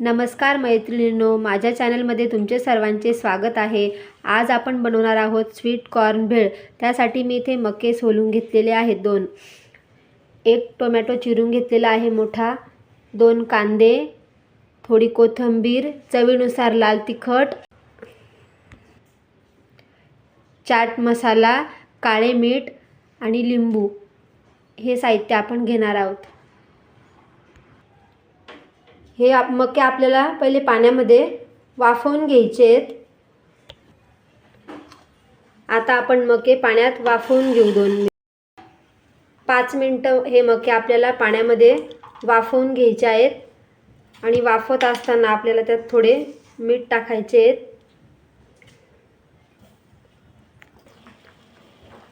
नमस्कार मैत्रिणींनो माझ्या चॅनलमध्ये तुमचे सर्वांचे स्वागत आहे. आज आपण बनवणार आहोत स्वीट कॉर्न भेळ. त्यासाठी मी इथे मके सोलून घेतलेले आहेत दोन. एक टोमॅटो चिरून घेतलेला आहे मोठा. दोन कांदे. थोडी कोथिंबीर. चवीनुसार लाल तिखट. चाट मसाला. काळे मीठ आणि लिंबू. हे साहित्य आपण घेणार आहोत. हे आप मके आपल्याला पहिले पाण्यामध्ये वाफवून घ्यायचे आहेत. आता आपण मके पाण्यात वाफवून घेऊ दोन मिनिट. पाच मिनटं हे मके आपल्याला पाण्यामध्ये वाफवून घ्यायचे आहेत. आणि वाफवत असताना आपल्याला त्यात थोडे मीठ टाकायचे आहेत.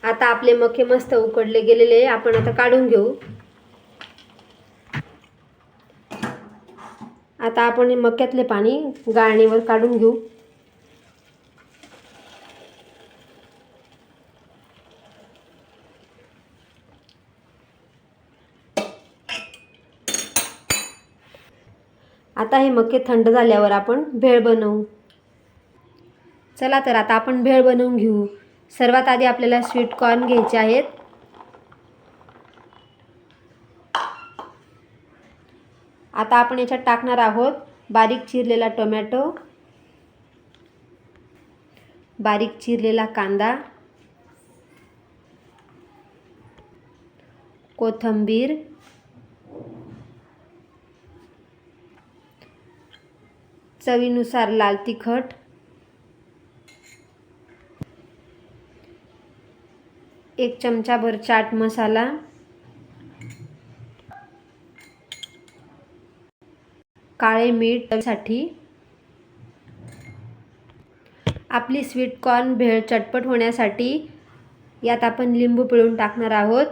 आता आपले मके मस्त उकडले गेलेले आपण आता काढून घेऊ. आता आपण मक्यातले पाणी गाळणीवर काढून घेऊ. आता हे मके थंड झाल्यावर आपण भेळ बनवू. चला तर आता आपण भेळ बनवून घेऊ. सर्वात आधी आपल्याला स्वीट कॉर्न घ्यायचे आहेत. आता आपण याच्यात टाकणार आहोत बारीक चिरलेला टोमॅटो बारीक चिरलेला कांदा कोथंबीर चवीनुसार लाल तिखट एक चमचाभर चाट मसाला काळे मीठसाठी आपली स्वीट कॉर्न भेळ चटपट होण्यासाठी यात आपण लिंबू पिळून टाकणार आहोत.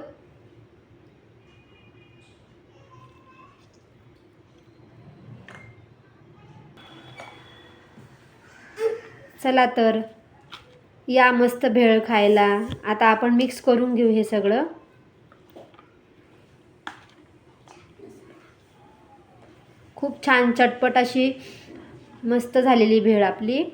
चला तर या मस्त भेळ खायला. आता आपण मिक्स करून घेऊ हे सगळं. खूप छान चटपट अशी मस्त झालेली भेळ आपली.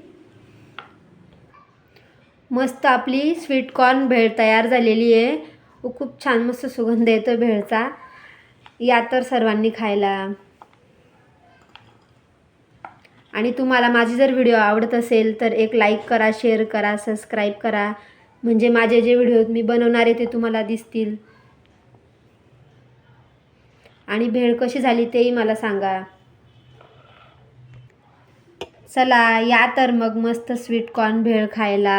मस्त आपली स्वीट कॉर्न भेळ तयार झालेली आहे. व खूप छान मस्त सुगंध येतो भेळचा. या तर सर्वांनी खायला. आणि तुम्हाला माझी जर व्हिडिओ आवडत असेल तर एक लाईक करा शेअर करा सबस्क्राईब करा. म्हणजे माझे जे व्हिडिओ मी बनवणारे ते तुम्हाला दिसतील. आणि भेळ कशी झाली तेही मला सांगा. चला या तर मग मस्त स्वीट कॉर्न भेळ खायला.